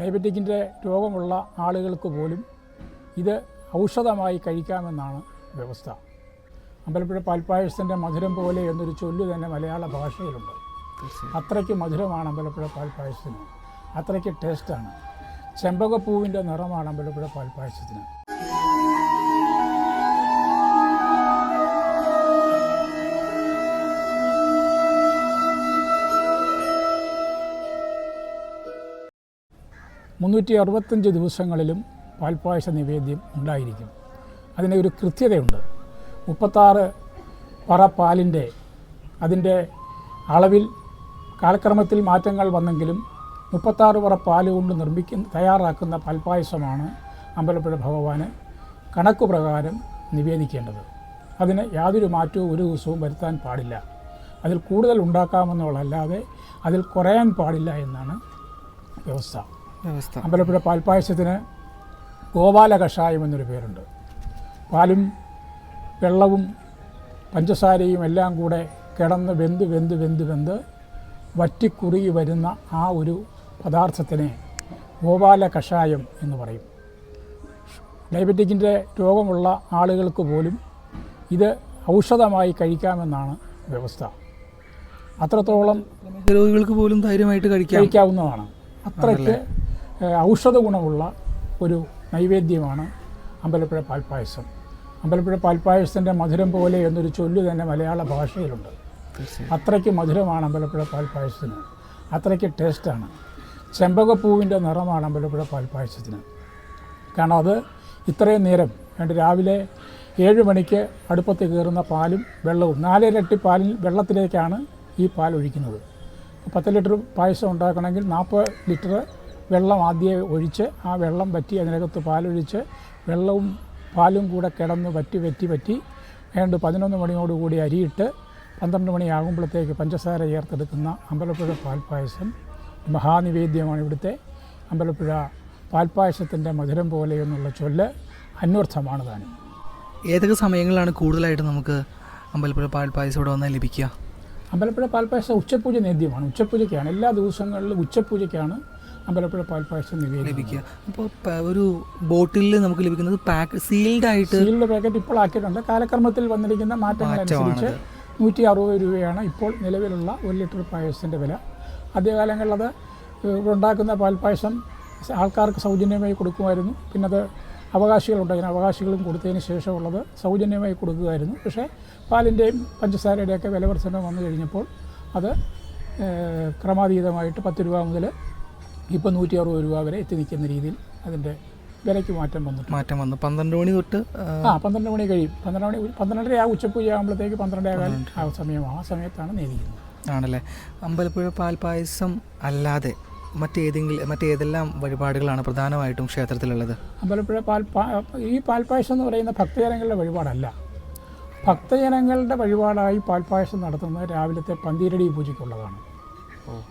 ഡയബറ്റിക്കിന്റെ രോഗമുള്ള ആളുകൾക്ക് പോലും ഇത് ഔഷധമായി കഴിക്കാമെന്നാണ് വ്യവസ്ഥ. അമ്പലപ്പുഴ പാൽപ്പായസത്തിന്റെ മധുരം പോലെ എന്നൊരു ചൊല്ല് തന്നെ മലയാള ഭാഷയിലുണ്ട്. അത്രയ്ക്ക് മധുരമാണ് അമ്പലപ്പുഴ പാൽപ്പായസത്തിന്. അത്രയ്ക്ക് ടേസ്റ്റാണ്. ചെമ്പകപ്പൂവിന്റെ നിറമാണ് അമ്പലപ്പുഴ പാൽപ്പായസത്തിന്. മുന്നൂറ്റി അറുപത്തഞ്ച് ദിവസങ്ങളിലും പാൽപ്പായസ നിവേദ്യം ഉണ്ടായിരിക്കും. അതിന് ഒരു കൃത്യതയുണ്ട്. മുപ്പത്താറ് പറ പാലിന്റെ അതിന്റെ അളവിൽ കാലക്രമത്തിൽ മാറ്റങ്ങൾ വന്നെങ്കിലും മുപ്പത്താറ് പറ പാൽ കൊണ്ട് നിർമ്മിക്കുന്ന തയ്യാറാക്കുന്ന പാൽപ്പായസമാണ് അമ്പലപ്പുഴ ഭഗവാന് കണക്ക് പ്രകാരം നിവേദിക്കേണ്ടത്. അതിന് യാതൊരു മാറ്റവും ഒരു ദിവസവും വരുത്താൻ പാടില്ല. അതിൽ കൂടുതൽ ഉണ്ടാക്കാമെന്നുള്ളതല്ലാതെ അതിൽ കുറയാൻ പാടില്ല എന്നാണ് വ്യവസ്ഥ. അമ്പലപ്പുഴ പാൽപ്പായസത്തിന് ഗോപാല കഷായം എന്നൊരു പേരുണ്ട്. പാലും വെള്ളവും പഞ്ചസാരയും എല്ലാം കൂടെ കിടന്ന് വെന്ത് വെന്ത് വെന്ത് വെന്ത് വറ്റിക്കുറുകി വരുന്ന ആ ഒരു പദാർത്ഥത്തിനെ ഗോപാല കഷായം എന്ന് പറയും. ഡയബറ്റിക്കിന്റെ രോഗമുള്ള ആളുകൾക്ക് പോലും ഇത് ഔഷധമായി കഴിക്കാമെന്നാണ് വ്യവസ്ഥ. അത്രത്തോളം രോഗികൾക്ക് പോലും ധൈര്യമായിട്ട് കഴിക്കാം. കഴിക്കാവുന്നതാണ്. അത്രയ്ക്ക് ഔഷധ ഗുണമുള്ള ഒരു നൈവേദ്യമാണ് അമ്പലപ്പുഴ പാൽപ്പായസം. അമ്പലപ്പുഴ പാൽപ്പായസത്തിന്റെ മധുരം പോലെ എന്നൊരു ചൊല്ല് തന്നെ മലയാള ഭാഷയിലുണ്ട്. അത്രയ്ക്ക് മധുരമാണ് അമ്പലപ്പുഴ പാൽപ്പായസത്തിന്. അത്രയ്ക്ക് ടേസ്റ്റാണ്. ചെമ്പകപ്പൂവിന്റെ നിറമാണ് അമ്പലപ്പുഴ പാൽപ്പായസത്തിന്. കാരണം അത് ഇത്രയും നേരം രണ്ട് രാവിലെ ഏഴ് മണിക്ക് അടുപ്പത്ത് കയറുന്ന പാലും വെള്ളവും നാലിരട്ടി പാലിൽ വെള്ളത്തിലേക്കാണ് ഈ പാൽ ഒഴിക്കുന്നത്. പത്ത് ലിറ്റർ പായസം ഉണ്ടാക്കണമെങ്കിൽ നാൽപ്പത് ലിറ്റർ വെള്ളം ആദ്യം ഒഴിച്ച് ആ വെള്ളം വറ്റി അതിനകത്ത് പാലൊഴിച്ച് വെള്ളവും പാലും കൂടെ കിടന്ന് വറ്റി വറ്റി വറ്റി ഏണ്ട് പതിനൊന്ന് മണിയോടുകൂടി അരിയിട്ട് പന്ത്രണ്ട് മണിയാകുമ്പോഴത്തേക്ക് പഞ്ചസാര ചേർത്തെടുക്കുന്ന അമ്പലപ്പുഴ പാൽപ്പായസം. മഹാനിവേദ്യമാണ് ഇവിടുത്തെ അമ്പലപ്പുഴ പാൽപ്പായസത്തിന്റെ മധുരം പോലെ എന്നുള്ള ചൊല്ല് അന്വർത്ഥമാണ് താനും. ഏതൊക്കെ സമയങ്ങളിലാണ് കൂടുതലായിട്ട് നമുക്ക് അമ്പലപ്പുഴ പാൽപ്പായസം ഇവിടെ വന്നാൽ ലഭിക്കുക? അമ്പലപ്പുഴ പാൽപ്പായസം ഉച്ചപൂജ നേദ്യമാണ്. ഉച്ചപൂജയ്ക്കാണ് എല്ലാ ദിവസങ്ങളിലും ഉച്ചപൂജയ്ക്കാണ് അമ്പലപ്പുഴ പാൽപ്പായസം ലഭിക്കുക. അപ്പോൾ ഒരു ബോട്ടിൽ നമുക്ക് ലഭിക്കുന്നത് പാക്ക് സീൽഡ് ആയിട്ട് സീൽഡ് പാക്കറ്റ് ഇപ്പോൾ ആക്കിയിട്ടുണ്ട്. കാലക്രമത്തിൽ വന്നിരിക്കുന്ന മാറ്റങ്ങളനുസരിച്ച് നൂറ്റി അറുപത് രൂപയാണ് ഇപ്പോൾ നിലവിലുള്ള ഒരു ലിറ്റർ പായസത്തിന്റെ വില. ആദ്യകാലങ്ങളിൽ അത് ഉണ്ടാക്കുന്ന പാൽപ്പായസം ആൾക്കാർക്ക് സൗജന്യമായി കൊടുക്കുമായിരുന്നു. പിന്നെ അത് അവകാശികളുണ്ടായിരുന്നു അവകാശികളും കൊടുത്തതിന് ശേഷമുള്ളത് സൗജന്യമായി കൊടുക്കുമായിരുന്നു പക്ഷേ പാലിന്റെയും പഞ്ചസാരയുടെയൊക്കെ വില വർധന വന്നു കഴിഞ്ഞപ്പോൾ അത് ക്രമാതീതമായിട്ട് പത്ത് രൂപ മുതൽ ഇപ്പോൾ നൂറ്റി അറുപത് രൂപ വരെ എത്തി നിൽക്കുന്ന രീതിയിൽ അതിന്റെ വിലയ്ക്ക് മാറ്റം വന്നിട്ടുണ്ട്. മാറ്റം വന്നു. പന്ത്രണ്ട് മണി തൊട്ട് ആ, പന്ത്രണ്ട് മണി കഴിയും. പന്ത്രണ്ട് മണി പന്ത്രണ്ടര ആ ഉച്ചപ്പൂജ ആകുമ്പോഴത്തേക്ക് പന്ത്രണ്ടേകാൽ ആ സമയമാണ് ആ സമയത്താണ് നേദിക്കുന്നത് ആണല്ലേ? അമ്പലപ്പുഴ പാൽപായസം അല്ലാതെ മറ്റേതെങ്കിലും മറ്റേതെല്ലാം വഴിപാടുകളാണ് പ്രധാനമായിട്ടും ക്ഷേത്രത്തിലുള്ളത്. അമ്പലപ്പുഴ പാൽ ഈ പാൽപായസം എന്ന് പറയുന്ന ഭക്തജനങ്ങളുടെ വഴിപാടല്ല. ഭക്തജനങ്ങളുടെ വഴിപാടായി പാൽപ്പായസം നടത്തുന്നത് രാവിലത്തെ പന്തീരടി പൂജയ്ക്കുള്ളതാണ്.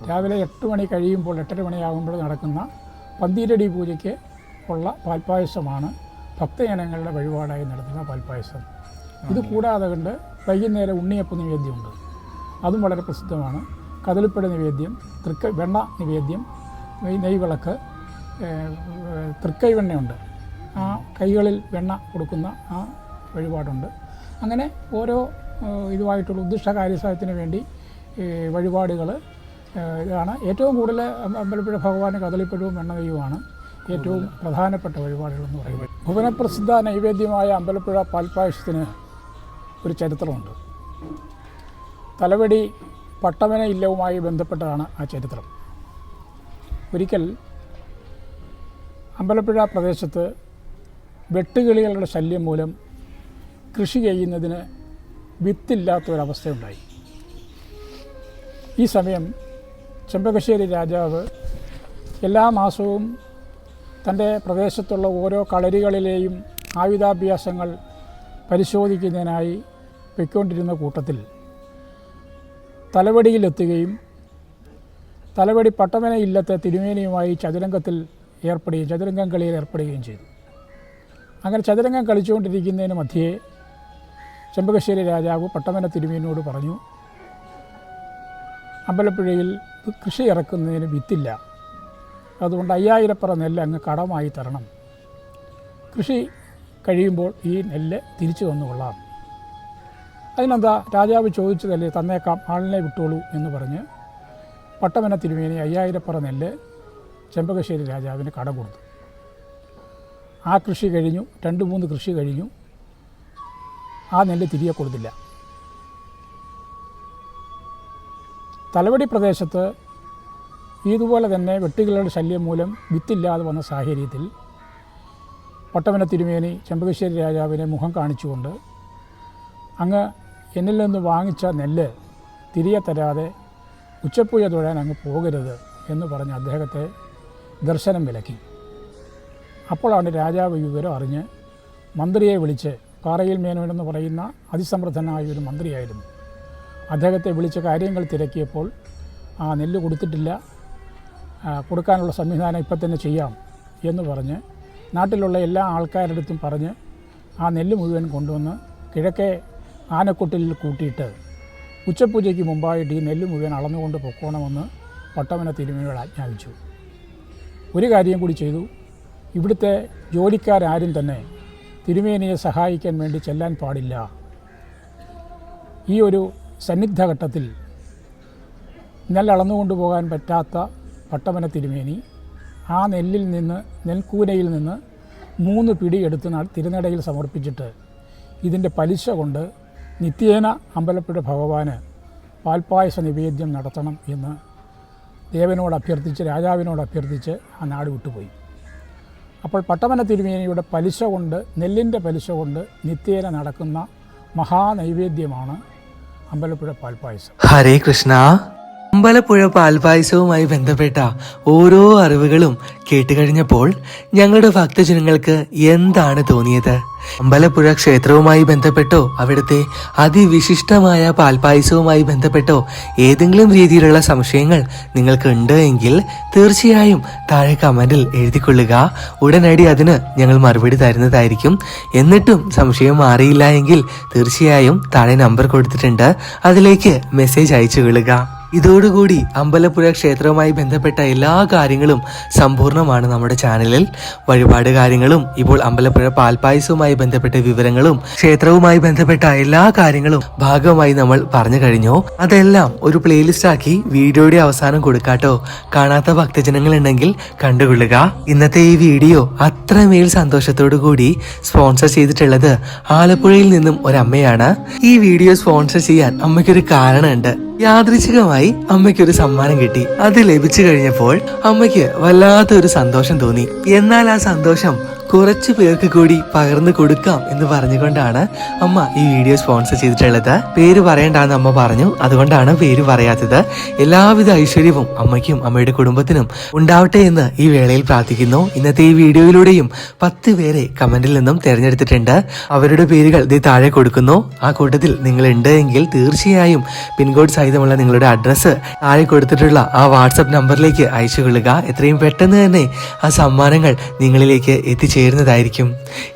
രാവിലെ എട്ട് മണി കഴിയുമ്പോൾ എട്ടര മണിയാകുമ്പോൾ നടക്കുന്ന പന്തീരടി പൂജയ്ക്ക് ഉള്ള പാൽപ്പായസമാണ് ഭക്തജനങ്ങളുടെ വഴിപാടായി നടത്തുന്ന പാൽപ്പായസം. ഇത് കൂടാതെ കണ്ട് വൈകുന്നേരം ഉണ്ണിയപ്പ നിവേദ്യമുണ്ട്. അതും വളരെ പ്രസിദ്ധമാണ്. കദളിപ്പഴ നിവേദ്യം തൃക്ക വെണ്ണ നിവേദ്യം നെയ് നെയ്വിളക്ക് തൃക്കൈ വെണ്ണയുണ്ട്. ആ കൈകളിൽ വെണ്ണ കൊടുക്കുന്ന ആ വഴിപാടുണ്ട്. അങ്ങനെ ഓരോ ഇതുമായിട്ടുള്ള ഉദ്ദിഷ്ട കാര്യസാധ്യത്തിന് വേണ്ടി വഴിപാടുകൾ ഇതാണ്. ഏറ്റവും കൂടുതൽ അമ്പ- അമ്പലപ്പുഴ ഭഗവാന് കദളിപ്പഴവും എണ്ണവയുമാണ് ഏറ്റവും പ്രധാനപ്പെട്ട വഴിപാടുകളെന്ന് പറയുന്നത്. ഭുവനപ്രസിദ്ധ നൈവേദ്യമായ അമ്പലപ്പുഴ പാൽപ്പായസത്തിന് ഒരു ചരിത്രമുണ്ട്. തലവടി പട്ടമന ഇല്ലവുമായി ബന്ധപ്പെട്ടതാണ് ആ ചരിത്രം. ഒരിക്കൽ അമ്പലപ്പുഴ പ്രദേശത്ത് വെട്ടുകിളികളുടെ ശല്യം മൂലം കൃഷി ചെയ്യുന്നതിന് വിത്തില്ലാത്തൊരവസ്ഥയുണ്ടായി ഈ സമയം ചെമ്പകശ്ശേരി രാജാവ് എല്ലാ മാസവും തന്റെ പ്രദേശത്തുള്ള ഓരോ കളരികളിലെയും ആയുധാഭ്യാസങ്ങൾ പരിശോധിക്കുന്നതിനായി പൊയ്ക്കൊണ്ടിരുന്ന കൂട്ടത്തിൽ തലവടിയിലെത്തുകയും തലവടി പട്ടമന ഇല്ലത്തെ തിരുമേനിയുമായി ചതുരംഗത്തിൽ ഏർപ്പെടുകയും ചതുരംഗം കളിയിൽ ഏർപ്പെടുകയും ചെയ്തു. അങ്ങനെ ചതുരംഗം കളിച്ചുകൊണ്ടിരിക്കുന്നതിന് മധ്യേ ചെമ്പകശ്ശേരി രാജാവ് പട്ടമന തിരുമേനിയോട് പറഞ്ഞു അമ്പലപ്പുഴയിൽ കൃഷി ഇറക്കുന്നതിന് വിത്തില്ല. അതുകൊണ്ട് അയ്യായിരപ്പുറ നെല്ല് അങ്ങ് കടമായി തരണം. കൃഷി കഴിയുമ്പോൾ ഈ നെല്ല് തിരിച്ചു തന്നുകൊള്ളാം അതിനെന്താ രാജാവ് ചോദിച്ചതല്ലേ തന്നേക്കാം ആളിനെ വിട്ടോളൂ എന്ന് പറഞ്ഞ് പട്ടമന തിരുമേനി അയ്യായിരപ്പുറ നെല്ല് ചെമ്പകശ്ശേരി രാജാവിന് കട കൊടുത്തു. ആ കൃഷി കഴിഞ്ഞു രണ്ട് മൂന്ന് കൃഷി കഴിഞ്ഞു. ആ നെല്ല് തിരികെ കൊടുത്തില്ല. തലവടി പ്രദേശത്ത് ഇതുപോലെ തന്നെ വെട്ടുകിളുടെ ശല്യം മൂലം വിത്തില്ലാതെ വന്ന സാഹചര്യത്തിൽ പട്ടമന തിരുമേനി ചെമ്പകശ്ശേരി രാജാവിനെ മുഖം കാണിച്ചുകൊണ്ട് അങ്ങ് എന്നിൽ നിന്ന് വാങ്ങിച്ച നെല്ല് തിരികെ തരാതെ ഉച്ചപ്പൂജ തൊഴാൻ അങ്ങ് പോകരുത് എന്ന് പറഞ്ഞ് അദ്ദേഹത്തെ ദർശനം വിലക്കി. അപ്പോഴാണ് രാജാവ് വിവരം അറിഞ്ഞ് മന്ത്രിയെ വിളിച്ച് പാറയിൽ മേനോൻ എന്ന് പറയുന്ന അതിസമൃദ്ധനായ ഒരു മന്ത്രിയായിരുന്നു. അദ്ദേഹത്തെ വിളിച്ച കാര്യങ്ങൾ തിരക്കിയപ്പോൾ ആ നെല്ല് കൊടുത്തിട്ടില്ല. കൊടുക്കാനുള്ള സംവിധാനം ഇപ്പം തന്നെ ചെയ്യാം എന്ന് പറഞ്ഞ് നാട്ടിലുള്ള എല്ലാ ആൾക്കാരുടെ അടുത്തും പറഞ്ഞ് ആ നെല്ല് മുഴുവൻ കൊണ്ടുവന്ന് കിഴക്കേ ആനക്കൊട്ടിലിൽ കൂട്ടിയിട്ട് ഉച്ചപൂജയ്ക്ക് മുമ്പായിട്ട് ഈ നെല്ല് മുഴുവൻ അളന്നുകൊണ്ട് പൊക്കോണമെന്ന് പട്ടമന തിരുമേനിയോട് ആജ്ഞാപിച്ചു. ഒരു കാര്യം കൂടി ചെയ്തു. ഇവിടുത്തെ ജോലിക്കാരാരും തന്നെ തിരുമേനിയെ സഹായിക്കാൻ വേണ്ടി ചെല്ലാൻ പാടില്ല. ഈ ഒരു സന്നിഗ്ധ ഘട്ടത്തിൽ നെല്ല് അളന്നുകൊണ്ട് പോകാൻ പറ്റാത്ത പട്ടമന തിരുമേനി ആ നെല്ലിൽ നിന്ന് നെൽക്കൂനയിൽ നിന്ന് മൂന്ന് പിടി എടുത്ത് തിരുനടയിൽ സമർപ്പിച്ചിട്ട് ഇതിന്റെ പലിശ കൊണ്ട് നിത്യേന അമ്പലപ്പുഴ ഭഗവാന് പാൽപ്പായസ നിവേദ്യം നടത്തണം എന്ന് ദേവനോട് അഭ്യർത്ഥിച്ച് രാജാവിനോട് അഭ്യർത്ഥിച്ച് ആ നാട് വിട്ടുപോയി. അപ്പോൾ പട്ടമന തിരുമേനിയുടെ പലിശ കൊണ്ട് നെല്ലിന്റെ പലിശ കൊണ്ട് നിത്യേന നടക്കുന്ന മഹാനൈവേദ്യമാണ് അമ്പലപ്പുഴ പാൽപ്പായസം ഹരേ കൃഷ്ണ അമ്പലപ്പുഴ പാൽപായസവുമായി ബന്ധപ്പെട്ട ഓരോ അറിവുകളും കേട്ടുകഴിഞ്ഞപ്പോൾ ഞങ്ങളുടെ ഭക്തജനങ്ങൾക്ക് എന്താണ് തോന്നിയത്? അമ്പലപ്പുഴ ക്ഷേത്രവുമായി ബന്ധപ്പെട്ടോ അവിടുത്തെ അതിവിശിഷ്ടമായ പാൽപായസവുമായി ബന്ധപ്പെട്ടോ ഏതെങ്കിലും രീതിയിലുള്ള സംശയങ്ങൾ നിങ്ങൾക്ക് ഉണ്ട് എങ്കിൽ തീർച്ചയായും താഴെ കമന്റിൽ എഴുതിക്കൊള്ളുക. ഉടനടി അതിന് ഞങ്ങൾ മറുപടി തരുന്നതായിരിക്കും. എന്നിട്ടും സംശയം മാറിയില്ല എങ്കിൽ തീർച്ചയായും താഴെ നമ്പർ കൊടുത്തിട്ടുണ്ട്. അതിലേക്ക് മെസ്സേജ് അയച്ചു കൊള്ളുക ഇതോടുകൂടി അമ്പലപ്പുഴ ക്ഷേത്രവുമായി ബന്ധപ്പെട്ട എല്ലാ കാര്യങ്ങളും സമ്പൂർണമാണ് നമ്മുടെ ചാനലിൽ. വഴിപാട് കാര്യങ്ങളും ഇപ്പോൾ അമ്പലപ്പുഴ പാൽപായസവുമായി ബന്ധപ്പെട്ട വിവരങ്ങളും ക്ഷേത്രവുമായി ബന്ധപ്പെട്ട എല്ലാ കാര്യങ്ങളും ഭാഗമായി നമ്മൾ പറഞ്ഞു കഴിഞ്ഞു. അതെല്ലാം ഒരു പ്ലേലിസ്റ്റ് ആക്കി വീഡിയോയുടെ അവസാനം കൊടുക്കാട്ടോ. കാണാത്ത ഭക്തജനങ്ങൾ ഉണ്ടെങ്കിൽ കണ്ടുകൊള്ളുക. ഇന്നത്തെ ഈ വീഡിയോ അത്രമേൽ സന്തോഷത്തോടു കൂടി സ്പോൺസർ ചെയ്തിട്ടുള്ളത് ആലപ്പുഴയിൽ നിന്നും ഒരമ്മയാണ്. ഈ വീഡിയോ സ്പോൺസർ ചെയ്യാൻ അമ്മയ്ക്കൊരു കാരണമുണ്ട്. യാദൃച്ഛികമായി അമ്മയ്ക്കൊരു സമ്മാനം കിട്ടി. അത് ലഭിച്ചു കഴിഞ്ഞപ്പോൾ അമ്മയ്ക്ക് വല്ലാത്തൊരു സന്തോഷം തോന്നി. എന്നാൽ ആ സന്തോഷം കുറച്ചു പേർക്ക് കൂടി പകർന്നു കൊടുക്കാം എന്ന് പറഞ്ഞുകൊണ്ടാണ് അമ്മ ഈ വീഡിയോ സ്പോൺസർ ചെയ്തിട്ടുള്ളത്. പേര് പറയണ്ടെന്ന് അമ്മ പറഞ്ഞു. അതുകൊണ്ടാണ് പേര് പറയാത്തത്. എല്ലാവിധ ഐശ്വര്യവും അമ്മയ്ക്കും അമ്മയുടെ കുടുംബത്തിനും ഉണ്ടാവട്ടെ എന്ന് ഈ വേളയിൽ പ്രാർത്ഥിക്കുന്നു. ഇന്നത്തെ ഈ വീഡിയോയിലൂടെയും പത്ത് പേരെ കമന്റിൽ നിന്നും തിരഞ്ഞെടുത്തിട്ടുണ്ട്. അവരുടെ പേരുകൾ ഇത് താഴെ കൊടുക്കുന്നു. ആ കൂട്ടത്തിൽ നിങ്ങൾ ഉണ്ട് എങ്കിൽ തീർച്ചയായും പിൻകോഡ് സഹിതമുള്ള നിങ്ങളുടെ അഡ്രസ്സ് താഴെ കൊടുത്തിട്ടുള്ള ആ വാട്സപ്പ് നമ്പറിലേക്ക് അയച്ചു കൊള്ളുക. എത്രയും പെട്ടെന്ന് തന്നെ ആ സമ്മാനങ്ങൾ നിങ്ങളിലേക്ക് എത്തിച്ചേരുന്നതായിരിക്കും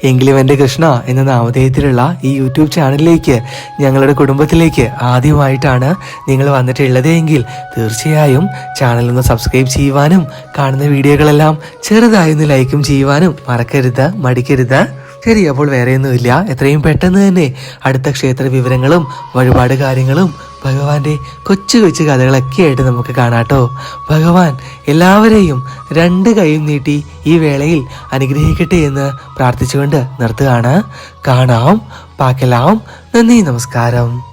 എങ്കിലും എന്റെ കൃഷ്ണ എന്ന നാമധേയത്തിലുള്ള ഈ യൂട്യൂബ് ചാനലിലേക്ക് ഞങ്ങളുടെ കുടുംബത്തിലേക്ക് ആദ്യമായിട്ടാണ് നിങ്ങൾ വന്നിട്ടുള്ളത് എങ്കിൽ തീർച്ചയായും ചാനൽ ഒന്ന് സബ്സ്ക്രൈബ് ചെയ്യുവാനും കാണുന്ന വീഡിയോകളെല്ലാം ചെറുതായൊന്ന് ലൈക്കും ചെയ്യുവാനും മറക്കരുത് മടിക്കരുത്. ശരി അപ്പോൾ വേറെയൊന്നുമില്ല. എത്രയും പെട്ടെന്ന് തന്നെ അടുത്ത ക്ഷേത്ര വിവരങ്ങളും വഴിപാട് കാര്യങ്ങളും ഭഗവാന്റെ കൊച്ചു കൊച്ചു കഥകളൊക്കെ ആയിട്ട് നമുക്ക് കാണാട്ടോ. ഭഗവാൻ എല്ലാവരെയും രണ്ട് കൈയും നീട്ടി ഈ വേളയിൽ അനുഗ്രഹിക്കട്ടെ എന്ന് പ്രാർത്ഥിച്ചുകൊണ്ട് നിർത്തുകയാണ്. കാണാം പാക്കലാം. നന്ദി നമസ്കാരം.